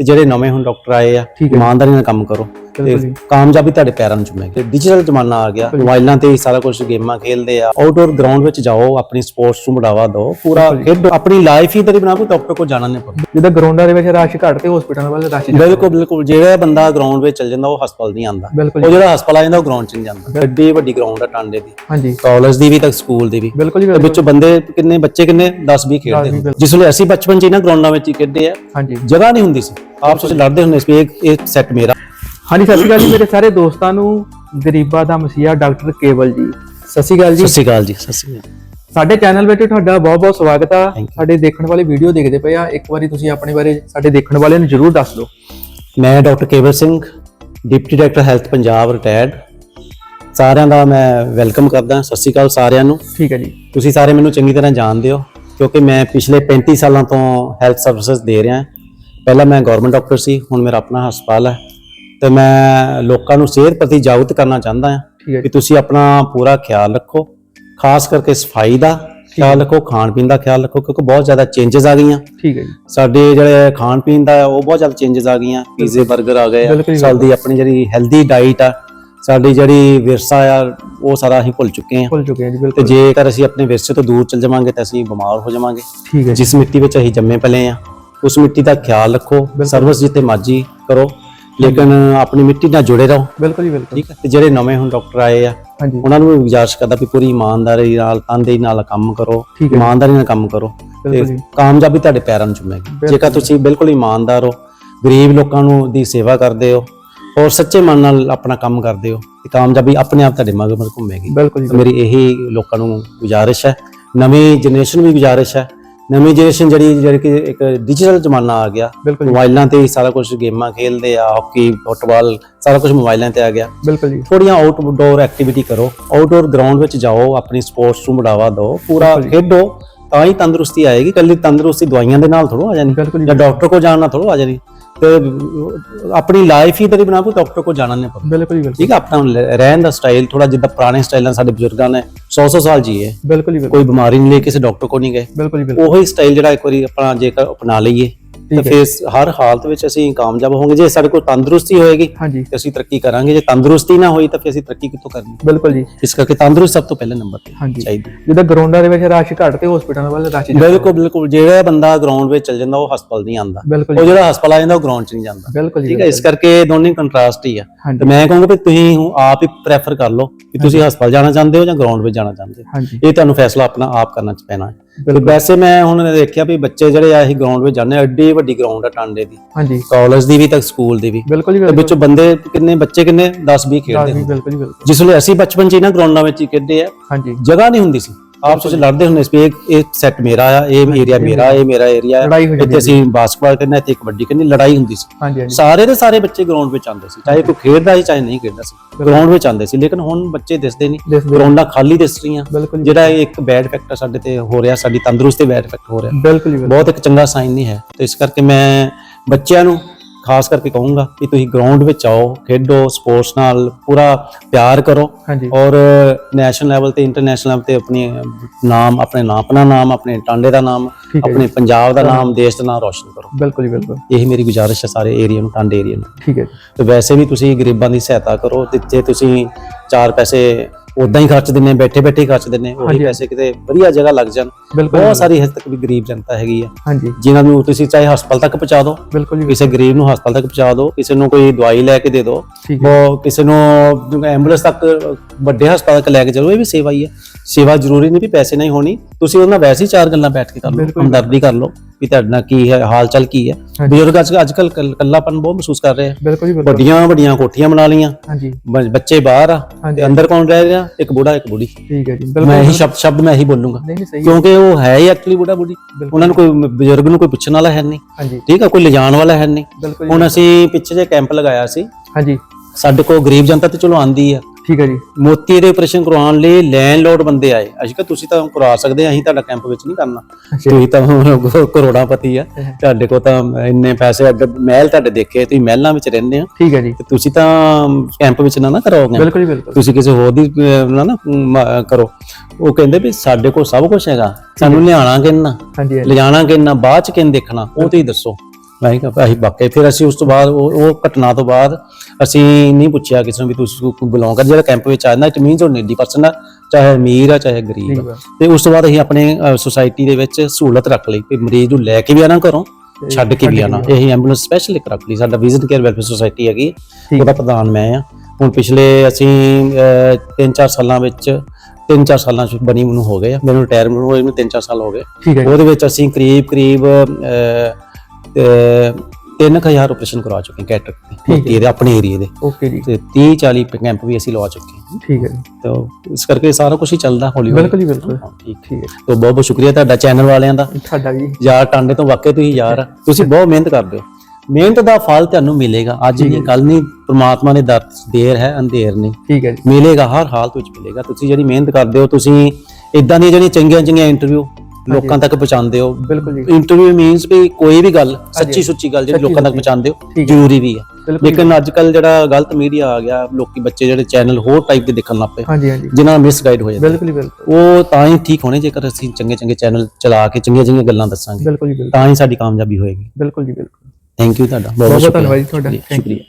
ਤੇ ਜਿਹੜੇ ਨਵੇਂ ਹੁਣ ਡਾਕਟਰ ਆਏ ਆ। ਇਮਾਨਦਾਰੀ ਨਾਲ ਕੰਮ ਕਰੋ ਤੇ ਬਿਲਕੁਲ ਜੀ। ਕਾਮਯਾਬੀ ਤੁਹਾਡੇ ਪੈਰਾਂ ਨੂੰ ਚੁੰਮੇਗੀ। ਤੇ ਡਿਜੀਟਲ ਜ਼ਮਾਨਾ ਆ ਗਿਆ। ਮੋਬਾਈਲਾਂ ਤੇ ਹੀ ਸਾਰਾ ਕੁਝ ਗੇਮਾਂ ਖੇਲਦੇ ਆ। ਆਊਟਡੋਰ ਗਰਾਊਂਡ ਵਿੱਚ ਜਾਓ ਆਪਣੀ ਸਪੋਰਟਸ ਨੂੰ ਬੜਾਵਾ ਦਿਓ। ਪੂਰਾ ਖੇਡੋ। ਆਪਣੀ ਲਾਈਫ ਹੀ ਤੇਰੀ ਬਣਾ ਕੇ ਡਾਕਟਰ ਕੋਲ ਜਾਣਾ ਨਹੀਂ ਪੜਦਾ ਜਿੱਦਾਂ ਗਰਾਊਂਡਾਂ ਦੇ ਵਿੱਚ ਰਸ਼ ਘੱਟ ਤੇ ਹਸਪੀਟਲਾਂ ਵੱਲ ਰਸ਼ ਜ਼ਿਆਦਾ। ਬਿਲਕੁਲ ਬਿਲਕੁਲ। ਜਿਹੜਾ ਬੰਦਾ ਗਰਾਊਂਡ ਵਿੱਚ ਚੱਲ ਜਾਂਦਾ ਉਹ ਹਸਪਤਾਲ ਨਹੀਂ ਆਉਂਦਾ। ਬਿਲਕੁਲ ਉਹ ਜਿਹੜਾ ਹਸਪਤਾਲ ਆ ਜਾਂਦਾ ਉਹ ਗਰਾਊਂਡ 'ਚ ਨਹੀਂ ਜਾਂਦਾ। ਐਡੀ ਵੱਡੀ ਗਰਾਊਂਡ ਆ ਟਾਂਡੇ ਦੀ। ਹਾਂਜੀ। ਕਾਲਜ ਦੀ ਵੀ ਤੇ ਸਕੂਲ ਦੀ ਵੀ। ਬਿਲਕੁਲ ਜੀ ਤੇ ਬਿਲਕੁਲ। ਵਿੱਚੋਂ ਬੰਦੇ ਕਿੰਨੇ ਬੱਚੇ ਕਿੰਨੇ? 10 20 ਖੇਡਦੇ ਹੁੰਦੇ ਜਿਸ ਵੇਲੇ ਅਸੀਂ ਬਚਪਨ 'ਚ ਇਹਨਾਂ ਗਰਾਊਂਡਾਂ ਵਿੱਚ ਹੀ ਖੇਡੇ ਆ ਹਾਂਜੀ। ਜਗ੍ਹਾ ਨਹੀਂ ਹੁੰਦੀ ਸੀ। ਆਪਸ ਵਿੱਚ ਲੜਦੇ ਹੁੰਦੇ ਸੀ ਵੀ ਇਹ ਇਹ ਸੈੱਟ ਮੇਰਾ। ਹਾਂਜੀ ਸਤਿ ਸ਼੍ਰੀ ਅਕਾਲ ਜੀ ਮੇਰੇ ਸਾਰੇ ਦੋਸਤਾਂ ਨੂੰ ਗਰੀਬਾਂ ਦਾ ਮਸੀਹਾ ਡਾਕਟਰ ਕੇਵਲ ਜੀ। ਸਤਿ ਸ਼੍ਰੀ ਅਕਾਲ ਜੀ। ਸਤਿ ਸ਼੍ਰੀ ਅਕਾਲ ਜੀ ਸਤਿ ਸ਼੍ਰੀ ਅਕਾਲ। ਸਾਡੇ ਚੈਨਲ ਵਿੱਚ ਤੁਹਾਡਾ ਬਹੁਤ-ਬਹੁਤ ਸਵਾਗਤ ਆ. ਸਾਡੇ ਦੇਖਣ ਵਾਲੇ ਵੀਡੀਓ ਦੇਖਦੇ ਪਏ ਆ। ਇੱਕ ਵਾਰੀ ਤੁਸੀਂ ਆਪਣੇ ਬਾਰੇ ਸਾਡੇ ਦੇਖਣ ਵਾਲਿਆਂ ਨੂੰ ਜਰੂਰ ਦੱਸ ਦਿਓ। ਮੈਂ doctor Kewal Singh deputy director health Punjab retired ਸਾਰਿਆਂ ਦਾ ਮੈਂ ਵੈਲਕਮ ਕਰਦਾ। ਸਤਿ ਸ਼੍ਰੀ ਅਕਾਲ ਸਾਰਿਆਂ ਨੂੰ। ਠੀਕ ਹੈ ਜੀ। ਤੁਸੀਂ ਸਾਰੇ ਮੈਨੂੰ ਚੰਗੀ ਤਰ੍ਹਾਂ ਜਾਣਦੇ ਹੋ ਕਿਉਂਕਿ ਮੈਂ ਪਿਛਲੇ 35 ਸਾਲਾਂ ਤੋਂ ਹੈਲਥ ਸਰਵਿਸਿਜ਼ ਦੇ ਰਿਹਾ। ਪਹਿਲਾਂ ਮੈਂ ਗਵਰਨਮੈਂਟ ਡਾਕਟਰ ਸੀ ਹੁਣ ਮੇਰਾ ਆਪਣਾ ਹਸਪਤਾਲ ਹੈ। ਤੇ ਮੈਂ ਲੋਕਾਂ ਨੂੰ ਸਿਹਤ ਪ੍ਰਤੀ ਜਾਗਰੂਕ ਕਰਨਾ ਚਾਹੁੰਦਾ ਹਾਂ ਹੈ ਕਿ ਤੁਸੀਂ ਆਪਣਾ ਪੂਰਾ ਖਿਆਲ ਰੱਖੋ ਖਾਸ ਕਰਕੇ ਸਫ਼ਾਈ ਦਾ ਖਿਆਲ ਰੱਖੋ ਖਾਣ ਪੀਣ ਦਾ ਖਿਆਲ ਰੱਖੋ ਕਿਉਂਕਿ ਬਹੁਤ ਜ਼ਿਆਦਾ ਚੇਂਜਸ ਆ ਗਈਆਂ। ਠੀਕ ਹੈ ਜੀ। ਸਾਡੇ ਜਿਹੜੇ ਖਾਣ ਪੀਣ ਦਾ ਉਹ ਬਹੁਤ ਜ਼ਿਆਦਾ ਚੇਂਜਸ ਆ ਗਈਆਂ। ਪੀਜ਼ੇ 버ਗਰ ਆ ਗਏ ਆ ਸਾਡੀ ਆਪਣੀ ਜਿਹੜੀ ਹੈਲਦੀ ਡਾਈਟ ਆ ਸਾਡੀ ਜਿਹੜੀ ਵਿਰਸਾ ਆ ਉਹ ਸਾਰਾ ਅਸੀਂ ਭੁੱਲ ਚੁੱਕੇ ਆ ਭੁੱਲ ਚੁੱਕੇ ਹਾਂ ਜੀ ਤੇ ਬਿਲਕੁਲ। ਜੇਕਰ ਅਸੀਂ ਆਪਣੇ ਵਿਰਸੇ ਤੋਂ ਦੂਰ ਚਲ ਜਾਵਾਂਗੇ ਤਾਂ ਅਸੀਂ ਬਿਮਾਰ ਹੋ ਜਾਵਾਂਗੇ। ਠੀਕ ਹੈ ਜਿਸ ਮਿੱਟੀ ਵਿੱਚ ਅਸੀਂ ਜੰਮੇ ਪਲੇ ਆ ਉਸ ਮਿੱਟੀ ਦਾ ਖਿਆਲ ਰੱਖੋ ਸਰਵਿਸ ਜਿੱਤੇ ਮਰਜ਼ੀ ਕਰੋ। ਲੇਕਿਨ ਆਪਣੀ ਮਿੱਟੀ ਨਾਲ ਜੁੜੇ ਰਹੋ। ਬਿਲਕੁਲ ਜੀ ਬਿਲਕੁਲ। ਠੀਕ ਹੈ? ਤੇ ਜਿਹੜੇ ਨਵੇਂ ਹੁਣ ਡਾਕਟਰ ਆਏ ਆ ਹਾਂਜੀ। ਉਹਨਾਂ ਨੂੰ ਵੀ ਗੁਜ਼ਾਰਿਸ਼ ਕਰਦਾ ਵੀ ਪੂਰੀ ਇਮਾਨਦਾਰੀ ਨਾਲ ਤਨਦੇਹੀ ਨਾਲ ਕੰਮ ਕਰੋ। ਇਮਾਨਦਾਰੀ ਨਾਲ ਕੰਮ ਕਰੋ। ਤੇ ਕਾਮਯਾਬੀ ਤੁਹਾਡੇ ਪੈਰਾਂ ਨੂੰ ਚੁੰਮੇਗੀ। ਜੇਕਰ ਤੁਸੀਂ ਬਿਲਕੁਲ ਇਮਾਨਦਾਰ ਹੋ ਗਰੀਬ ਲੋਕਾਂ ਨੂੰ ਦੀ ਸੇਵਾ ਕਰਦੇ ਹੋ ਔਰ ਸੱਚੇ ਮਨ ਨਾਲ ਆਪਣਾ ਕੰਮ ਕਰਦੇ ਹੋ ਤੇ ਕਾਮਯਾਬੀ ਆਪਣੇ ਆਪ ਤੁਹਾਡੇ ਮਗਰ ਘੁੰਮੇਗੀ। ਬਿਲਕੁਲ ਜੀ ਮੇਰੀ ਇਹੀ ਲੋਕਾਂ ਨੂੰ ਗੁਜ਼ਾਰਿਸ਼ ਹੈ। ਨਵੀਂ ਜਨਰੇਸ਼ਨ ਵੀ ਗੁਜ਼ਾਰਿਸ਼ ਹੈ। ਨਵੀਂ ਜਨਰੇਸ਼ਨ ਜਿਹੜੀ ਜਿਹੜੀ ਕਿ ਇੱਕ ਡਿਜੀਟਲ ਜ਼ਮਾਨਾ ਆ ਗਿਆ। ਬਿਲਕੁਲ ਜੀ। ਮੋਬਾਈਲਾਂ ਤੇ ਹੀ ਸਾਰਾ ਕੁਝ ਗੇਮਾਂ ਖੇਲਦੇ ਆ ਹਾਕੀ ਫੁੱਟਬਾਲ ਸਾਰਾ ਕੁਝ ਮੋਬਾਈਲਾਂ ਤੇ ਆ ਗਿਆ। ਬਿਲਕੁਲ ਜੀ। ਥੋੜੀਆਂ ਆਊਟਡੋਰ ਐਕਟੀਵਿਟੀ ਕਰੋ ਆਊਟਡੋਰ ਗਰਾਊਂਡ ਵਿੱਚ ਜਾਓ ਆਪਣੀ ਸਪੋਰਟਸ ਨੂੰ ਬੜਾਵਾ ਦਿਓ ਪੂਰਾ ਖੇਡੋ ਤਾਂ ਹੀ ਤੰਦਰੁਸਤੀ ਆਏਗੀ। ਕੱਲੀ ਤੰਦਰੁਸਤੀ ਦਵਾਈਆਂ ਦੇ ਨਾਲ ਥੋੜੋ ਆ ਜਾਣੀ ਬਿਲਕੁਲ ਜੀ। ਜਾਂ ਡਾਕਟਰ ਕੋਲ ਜਾਣ ਥੋੜੋ ਆ ਜਾਣੀ। ਤੇ ਅਹ, ਆਪਣੀ ਲਾਈਫ ਹੀ ਤੇਰੀ ਬਣਾ ਕੇ ਡਾਕਟਰ ਕੋਲ ਜਾਣਾ ਨਹੀਂ ਪਊ ਬਿਲਕੁਲ ਜੀ ਬਿਲਕੁਲ। ਠੀਕ ਹੈ ਆਪਣਾ ਲ- ਰਹਿਣ ਦਾ ਸਟਾਈਲ ਥੋੜਾ ਜਿੱਦਾਂ ਪੁਰਾਣੇ ਸਟਾਈਲਾਂ ਸਾਡੇ ਬਜ਼ੁਰਗਾਂ ਨੇ 100-100 ਸਾਲ ਜੀਏ ਬਿਲਕੁਲ ਬਿਲਕੁਲ। ਕੋਈ ਬਿਮਾਰੀ ਨਹੀਂ ਲਈ ਕਿਸੇ ਡਾਕਟਰ ਕੋਲ ਨਹੀਂ ਗਏ। ਬਿਲਕੁਲ ਜੀ ਬਿਲਕੁਲ। ਉਹੀ ਸਟਾਈਲ ਜਿਹੜਾ ਇੱਕ ਵਾਰੀ ਆਪਣਾ ਜੇਕਰ ਅਪਣਾ ਲਈਏ। ਤਾਂ ਫਿਰ ਹਰ ਹਾਲਤ ਵਿੱਚ ਅਸੀਂ ਕਾਮਯਾਬ ਹੋਵਾਂਗੇ। ਜੇ ਸਾਡੇ ਕੋਲ ਤੰਦਰੁਸਤੀ ਹੋਏਗੀ ਤੇ ਅਸੀਂ ਤਰੱਕੀ ਕਰਾਂਗੇ। ਜੇ ਤੰਦਰੁਸਤੀ ਨਾ ਹੋਈ ਤਾਂ ਫਿਰ ਅਸੀਂ ਤਰੱਕੀ ਕਿੱਥੋਂ ਕਰਨੀ? ਬਿਲਕੁਲ ਜੀ। ਇਸ ਕਰਕੇ ਤੰਦਰੁਸਤ ਸਭ ਤੋਂ ਪਹਿਲੇ ਨੰਬਰ ਤੇ ਚਾਹੀਦੀ। ਜਿੱਦਾਂ ਗਰਾਊਂਡਾਂ ਦੇ ਵਿੱਚ ਰਸ਼ ਘੱਟ ਤੇ ਹਸਪੀਟਲਾਂ ਵੱਲ ਰਸ਼। ਬਿਲਕੁਲ ਬਿਲਕੁਲ। ਜਿਹੜਾ ਬੰਦਾ ਗਰਾਊਂਡ ਵਿੱਚ ਚੱਲ ਜਾਂਦਾ ਉਹ ਹਸਪਤਾਲ ਨਹੀਂ ਬਿਲਕੁਲ ਉਹ ਜਿਹੜਾ ਹਸਪਤਾਲ ਆ ਜਾਂਦਾ ਉਹ ਗਰਾਊਂਡ 'ਚ ਨਹੀਂ ਜਾਂਦਾ। ਠੀਕ ਹੈ ਇਸ ਕਰਕੇ ਦੋਨੇ ਕੰਟਰਾਸਟ ਹੀ ਆ। ਤੇ ਮੈਂ ਕਹੂੰਗਾ ਵੀ ਤੁਸੀਂ ਹੁਣ ਆਪ ਹੀ ਪ੍ਰੈਫਰ ਕਰ ਲਓ ਕਿ ਤੁਸੀਂ ਹਸਪਤਾਲ ਜਾਣਾ ਚਾਹੁੰਦੇ ਹੋ ਜਾਂ ਗਰਾਊਂਡ ਵਿੱਚ ਜਾਣਾ ਚਾਹੁੰਦੇ ਹੋ। ਇਹ ਤੁਹਾਨੂੰ ਫੈਸਲਾ ਆਪਣਾ ਆਪ ਕਰਨਾ ਪੈਣਾ ਹੈ। ਤੇ ਵੈਸੇ ਮੈਂ ਹੁਣ ਦੇਖਿਆ ਵੀ ਬੱਚੇ ਜਿਹੜੇ ਆ ਇਹ ਗਰਾਊਂਡ ਵਿੱਚ ਜਾਂਦੇ ਐਡੀ ਵੱਡੀ ਗਰਾਊਂਡ ਆ ਟਾਂਡੇ ਦੀ। ਹਾਂਜੀ। ਕਾਲਜ ਦੀ ਵੀ ਤੇ ਸਕੂਲ ਦੀ ਵੀ। ਬਿਲਕੁਲ ਜੀ ਵਿੱਚੋਂ ਬੰਦੇ ਕਿੰਨੇ ਬੱਚੇ ਕਿੰਨੇ? 10 20 ਖੇਡਦੇ ਬਿਲਕੁਲ ਜੀ ਬਿਲਕੁਲ। ਜਿਸ ਵੇਲੇ ਅਸੀਂ ਬਚਪਨ 'ਚ ਇਹਨਾਂ ਗਰਾਊਂਡਾਂ ਵਿੱਚ ਹੀ ਖੇਡੇ ਆ ਹਾਂਜੀ। ਜਗ੍ਹਾ ਨਹੀਂ ਹੁੰਦੀ ਸੀ। ਆਪਸ ਵਿੱਚ ਲੜਦੇ ਹੁੰਦੇ ਸੀ ਵੀ ਇਹ ਇਹ ਸੈੱਟ ਮੇਰਾ ਆ ਇਹ ਏਰੀਆ ਮੇਰਾ ਇਹ ਮੇਰਾ ਏਰੀਆ ਲੜਾਈ ਹੋ ਜਾਂਦੀ ਇੱਥੇ ਅਸੀਂ ਬਾਸਕਟਬਾਲ ਕਰਨਾ ਇੱਥੇ ਕਬੱਡੀ ਕਰਨੀ ਲੜਾਈ ਹੁੰਦੀ ਸੀ। ਹਾਂਜੀ ਹਾਂਜੀ। ਸਾਰੇ ਦੇ ਸਾਰੇ ਬੱਚੇ ਗਰਾਊਂਡ ਵਿੱਚ ਆਉਂਦੇ ਸੀ ਚਾਹੇ ਕੋਈ ਖੇਡਦਾ ਸੀ ਚਾਹੇ ਨਹੀਂ ਖੇਡਦਾ ਸੀ। ਗਰਾਊਂਡ ਵਿੱਚ ਆਉਂਦੇ ਸੀ ਲੇਕਿਨ ਹੁਣ ਬੱਚੇ ਦਿਸਦੇ ਨਹੀਂ। ਦਿਸਦੇ ਗਰਾਊਂਡਾਂ ਖਾਲੀ ਦਿਸ ਰਹੀਆਂ। ਬਿਲਕੁਲ ਜੀ। ਜਿਹੜਾ ਇਹ ਇੱਕ ਬੈਡ ਇਫੈਕਟ ਸਾਡੇ ਤੇ ਹੋ ਰਿਹਾ ਸਾਡੀ ਤੰਦਰੁਸਤੀ ਬੈਡ ਇਫੈਕਟ ਹੋ ਰਿਹਾ। ਬਿਲਕੁਲ ਜੀ ਬਿਲਕੁਲ। ਬਹੁਤ ਇੱਕ ਚੰਗਾ ਸਾਈਨ ਨਹੀਂ ਹੈ। ਤੇ ਇਸ ਕਰਕੇ ਮੈਂ ਬੱਚਿਆਂ ਨੂੰ ਖਾਸ ਕਰਕੇ ਕਹੂੰਗਾ ਕਿ ਤੁਸੀਂ ਗਰਾਊਂਡ ਵਿੱਚ ਆਓ ਖੇਡੋ ਸਪੋਰਟਸ ਨਾਲ ਪੂਰਾ ਪਿਆਰ ਕਰੋ ਔਰ ਨੈਸ਼ਨਲ ਲੈਵਲ ਤੇ ਇੰਟਰਨੈਸ਼ਨਲ ਲੈਵਲ ਤੇ ਆਪਣੀ ਨਾਮ ਆਪਣੇ ਨਾਮ ਆਪਣਾ ਨਾਮ ਆਪਣੇ ਟਾਂਡੇ ਦਾ ਨਾਮ ਆਪਣੇ ਪੰਜਾਬ ਦਾ ਨਾਮ ਦੇਸ਼ ਦਾ ਨਾਮ ਰੋਸ਼ਨ ਕਰੋ। ਬਿਲਕੁਲ ਜੀ ਬਿਲਕੁਲ। ਇਹੀ ਮੇਰੀ ਗੁਜ਼ਾਰਿਸ਼ ਹੈ ਸਾਰੇ ਏਰੀਆ ਨੂੰ ਟਾਂਡੇ ਏਰੀਆ ਨੂੰ। ਠੀਕ ਹੈ ਤੇ ਵੈਸੇ ਵੀ ਤੁਸੀਂ ਗਰੀਬਾਂ ਦੀ ਸਹਾਇਤਾ ਕਰੋ ਤੇ ਜੇ ਤੁਸੀਂ ਚਾਰ ਪੈਸੇ ਉਦਾਂ ਹੀ ਖਰਚ ਦਿੰਨੇ ਬੈਠੇ ਬੈਠੇ ਖਰਚ ਦਿੰਨੇ ਉਹੀ ਹਾਂਜੀ। ਪੈਸੇ ਕਿਤੇ ਵਧੀਆ ਜਗ੍ਹਾ ਲੱਗ ਜਾਣ। ਬਿਲਕੁਲ ਬਹੁਤ ਸਾਰੀ ਤੱਕ ਵੀ ਗਰੀਬ ਜਨਤਾ ਹੈਗੀ ਆ। ਹਾਂਜੀ। ਜਿਨ੍ਹਾਂ ਨੂੰ ਤੁਸੀਂ ਚਾਹੇ ਹਸਪਤਾਲ ਤੱਕ ਪਹੁੰਚਾ ਦਿਓ ਬਿਲਕੁਲ ਜੀ। ਕਿਸੇ ਗਰੀਬ ਨੂੰ ਹਸਪਤਾਲ ਤੱਕ ਪਹੁੰਚਾ ਦਿਓ ਕਿਸੇ ਨੂੰ ਕੋਈ ਦਵਾਈ ਲੈ ਕੇ ਦੇ ਦਿਓ ਠੀਕ ਉਹ ਕਿਸੇ ਨੂੰ ਐਂਬੂਲੈਂਸ ਤੱਕ ਵੱਡੇ ਹਸਪਤਾਲ ਤੱਕ ਲੈ ਕੇ ਚਲੋ ਇਹ ਵੀ ਸੇਵਾ ਹੀ ਹੈ ਸੇਵਾ ਜ਼ਰੂਰੀ ਨਹੀਂ ਵੀ ਪੈਸੇ ਨਹੀਂ ਹੋਣੀ। ਤੁਸੀਂ ਉਹਨਾਂ ਨਾਲ ਵੈਸੇ ਹੀ ਚਾਰ ਗੱਲਾਂ ਬੈਠ ਕੇ ਕਰ ਲਓ ਬਿਲਕੁਲ। ਹਮਦਰਦੀ ਕਰ ਲਓ। ਵੀ ਤੁਹਾਡੇ ਨਾਲ ਕੀ ਹੈ ਹਾਲ ਚਾਲ ਕੀ ਹੈ। ਬਜ਼ੁਰਗ ਅੱਜ ਅੱਜ ਕੱਲ ਕੱਲਾਪਨ ਬਹੁਤ ਮਹਿਸੂਸ ਕਰ ਰਹੇ ਆ। ਬਿਲਕੁਲ ਜੀ ਬਿਲਕੁਲ। ਵੱਡੀਆਂ ਵੱਡੀਆਂ ਕੋਠੀਆਂ ਬਣਾ ਲਈਆਂ। ਹਾਂਜੀ। ਬੱਚੇ ਬਾਹਰ ਆ ਤੇ ਅੰਦਰ ਕੌਣ ਰਹਿ ਰਿਹਾ? ਇੱਕ ਬੁੜਾ ਇੱਕ ਬੁੜੀ ਠੀਕ ਹੈ ਜੀ ਮੈਂ ਇਹੀ ਸ਼ਬਦ ਸ਼ਬਦ ਮੈਂ ਇਹੀ ਬੋਲੂੰਗਾ। ਕਿਉਂਕਿ ਉਹ ਹੈ ਹੀ ਐਕਚੁਅਲੀ ਬੁੜਾ ਬੁੜੀ ਉਹਨਾਂ ਨੂੰ ਕੋਈ ਬਜ਼ੁਰਗ ਨੂੰ ਕੋਈ ਪੁੱਛਣ ਵਾਲਾ ਹੈ ਨਹੀਂ। ਠੀਕ ਆ ਕੋਈ ਲਿਜਾਣ ਵਾਲਾ ਹੈ ਨਹੀਂ। ਹੁਣ ਅਸੀਂ ਪਿੱਛੇ ਜੇ ਕੈਂਪ ਲਗਾਇਆ ਸੀ। ਹਾਂਜੀ। ਸਾਡੇ ਕੋਲ ਗਰੀਬ ਜਨਤਾ ਤੇ ਚਲੋ ਆਂਦੀ ਆ। ਠੀਕ ਹੈ ਜੀ। ਮੋਤੀ ਦੇ ਆਪਰੇਸ਼ਨ ਕਰਵਾਉਣ ਲਈ ਲੈਂਡਲੋਡ ਬੰਦੇ ਆਏ। ਅਸੀਂ ਕਿਹਾ ਤੁਸੀਂ ਤਾਂ ਕਰਵਾ ਸਕਦੇ ਆ ਅਸੀਂ ਤੁਹਾਡਾ ਕੈਂਪ ਵਿੱਚ ਨਹੀਂ ਕਰਨਾ। ਤੁਸੀਂ ਤਾਂ ਕਰੋੜਾਪਤੀ ਆ। ਤੁਹਾਡੇ ਕੋਲ ਤਾਂ ਇੰਨੇ ਪੈਸੇ ਅੱਗੇ ਮਹਿਲ ਤੁਹਾਡੇ ਦੇਖੇ ਤੁਸੀਂ ਮਹਿਲਾਂ ਵਿੱਚ ਰਹਿੰਦੇ ਆ। ਠੀਕ ਹੈ ਜੀ। ਤੇ ਤੁਸੀਂ ਤਾਂ ਕੈਂਪ ਵਿੱਚ ਨਾ ਨਾ ਕਰੋਗੇ ਬਿਲਕੁਲ ਬਿਲਕੁਲ। ਤੁਸੀਂ ਕਿਸੇ ਹੋਰ ਦੀ ਨਾ ਨਾ ਕਰੋ। ਉਹ ਕਹਿੰਦੇ ਵੀ ਸਾਡੇ ਕੋਲ ਸਭ ਕੁਝ ਹੈਗਾ। ਸਾਨੂੰ ਲਿਆਣਾ ਕਿੰਨਾ? ਲਿਜਾਣਾ ਕਿੰਨਾ? ਬਾਅਦ ਚ ਕਿੰਨ ਦੇਖਣਾ? ਉਹ ਤੁਸੀਂ ਦੱਸੋ। ਮੈਂ ਕਿਹਾ ਅਸੀਂ ਵਾਕਈ ਫਿਰ ਅਸੀਂ ਉਸ ਤੋਂ ਬਾਅਦ ਉਹ ਉਹ ਘਟਨਾ ਤੋਂ ਬਾਅਦ ਅਸੀਂ ਨਹੀਂ ਪੁੱਛਿਆ ਕਿਸੇ ਨੂੰ ਵੀ ਤੁਸੀਂ ਕੋਈ ਬਿਲੋਂਗ ਕਰ ਜਿਹੜਾ ਕੈਂਪ ਵਿੱਚ ਆ ਜਾਂਦਾ ਇਟ ਮੀਨਸ ਉਹ ਨੀਡੀ ਪਰਸਨ ਆ ਚਾਹੇ ਅਮੀਰ ਆ ਚਾਹੇ ਗਰੀਬ ਆ। ਤੇ ਉਸ ਤੋਂ ਬਾਅਦ ਅਸੀਂ ਆਪਣੇ ਸੁਸਾਇਟੀ ਦੇ ਵਿੱਚ ਸਹੂਲਤ ਰੱਖ ਲਈ ਕਿ ਮਰੀਜ਼ ਨੂੰ ਲੈ ਕੇ ਵੀ ਆਣਾ ਘਰੋਂ ਛੱਡ ਕੇ ਵੀ ਆਣਾ। ਇਹ ਐਂਬੂਲੈਂਸ ਸਪੈਸ਼ਲ ਇੱਕ ਰੱਖ ਲਈ ਸਾਡਾ ਵਿਜ਼ਨ ਕੇਅਰ ਵੈਲਫੇਅਰ ਸੁਸਾਇਟੀ ਹੈਗੀ। ਉਹਦਾ ਪ੍ਰਧਾਨ ਮੈਂ ਆ। ਹੁਣ ਪਿਛਲੇ ਅਸੀਂ 3-4 ਸਾਲਾਂ ਵਿੱਚ 3-4 ਸਾਲਾਂ ਚ ਬਣੀ ਮੈਨੂੰ ਹੋ ਗਏ ਆ। ਮੈਨੂੰ ਰਿਟਾਇਰਮੈਂਟ ਹੋਏ ਨੂੰ 3-4 ਸਾਲ ਹੋ ਗਏ। ਠੀਕ ਹੈ ਜੀ। ਉਹਦੇ ਵਿੱਚ ਅਸੀਂ ਕਰੀਬ ਕਰੀਬ 3000 ਆਪਰੇਸ਼ਨ ਕਰਵਾ ਚੁੱਕੇ ਕੈਟਰ ਦੇ ਇਹਦੇ ਆਪਣੇ ਏਰੀਆ ਦੇ। ਓਕੇ ਜੀ। ਤੇ 30 40 ਕੈਂਪ ਵੀ ਅਸੀਂ ਲਵਾ ਚੁੱਕੇ ਹਾਂ। ਠੀਕ ਹੈ ਜੀ। ਤੇ ਇਸ ਕਰਕੇ ਸਾਰਾ ਕੁਝ ਹੀ ਚੱਲਦਾ ਹੌਲੀ ਹੌਲੀ ਬਿਲਕੁਲ ਬਿਲਕੁਲ। ਹਾਂ, ਠੀਕ। ਠੀਕ ਹੈ ਤੇ ਬਹੁਤ ਬਹੁਤ ਸ਼ੁਕਰੀਆ ਤੁਹਾਡਾ ਚੈਨਲ ਵਾਲਿਆਂ ਦਾ। ਤੁਹਾਡਾ ਜੀ। ਯਾਰ ਟਾਂਡੇ ਤੋਂ ਵਾਕਈ ਤੁਸੀਂ ਯਾਰ। ਤੁਸੀਂ ਬਹੁਤ ਮਿਹਨਤ ਕਰਦੇ ਹੋ। ਮਿਹਨਤ ਦਾ ਫਲ ਤੁਹਾਨੂੰ ਮਿਲੇਗਾ। ਅੱਜ ਨਹੀਂ ਕੱਲ ਨਹੀਂ ਪ੍ਰਮਾਤਮਾ ਨੇ ਦਰ ਦੇਰ ਹੈ ਅੰਧੇਰ ਨਹੀਂ। ਠੀਕ ਹੈ ਜੀ। ਮਿਲੇਗਾ ਹਰ ਹਾਲਤ ਵਿੱਚ ਮਿਲੇਗਾ। ਤੁਸੀਂ ਜਿਹੜੀ ਮਿਹਨਤ ਕਰਦੇ ਹੋ ਤੁਸੀਂ ਇਦਾਂ ਦੀਆਂ ਜਿਹੜੀਆਂ ਚੰਗੀਆਂ ਚੰਗੀਆਂ ਇੰਟਰਵਿਊ ਲੋਕਾਂ ਤੱਕ ਪਹੁੰਚਾਉਂਦੇ ਹੋ। ਬਿਲਕੁਲ ਜੀ। ਇੰਟਰਵਿਊ ਮੀਨਸ ਵੀ ਕੋਈ ਵੀ ਗੱਲ ਸੱਚੀ ਸੁੱਚੀ ਗੱਲ ਜਿਹੜੀ ਲੋਕਾਂ ਤੱਕ ਪਹੁੰਚਾਉਂਦੇ ਹੋ ਜ਼ਰੂਰੀ ਵੀ ਹੈ। ਲੇਕਿਨ ਅੱਜ ਕੱਲ ਜਿਹੜਾ ਗਲਤ ਮੀਡੀਆ ਆ ਗਿਆ ਲੋਕੀ ਬੱਚੇ ਜਿਹੜੇ ਚੈਨਲ ਹੋਰ ਟਾਈਪ ਦੇ ਦੇਖਣ ਲੱਗ ਪਏ ਜਿਨ੍ਹਾਂ ਨਾਲ ਮਿਸਗਾਈਡ ਹੋ ਜਾਂਦੇ ਬਿਲਕੁਲ ਬਿਲਕੁਲ। ਉਹ ਤਾਂ ਹੀ ਠੀਕ ਹੋਣੇ ਜੇਕਰ ਅਸੀਂ ਚੰਗੇ ਚੰਗੇ ਚੈਨਲ ਚਲਾ ਕੇ ਚੰਗੀਆਂ ਚੰਗੀਆਂ ਗੱਲਾਂ ਦੱਸਾਂਗੇ। ਬਿਲਕੁਲ ਜੀ ਤਾਂ ਹੀ ਸਾਡੀ ਕਾਮਯਾਬੀ ਹੋਏਗੀ। ਬਿਲਕੁਲ ਜੀ ਬਿਲਕੁਲ। ਥੈਂਕ ਯੂ ਤੁਹਾਡਾ। ਬਹੁਤ ਬਹੁਤ ਧੰਨਵਾਦ ਜੀ ਤੁਹਾਡਾ। ਥੈਂਕ ਯੂ ਸ਼ੁਕਰੀਆ।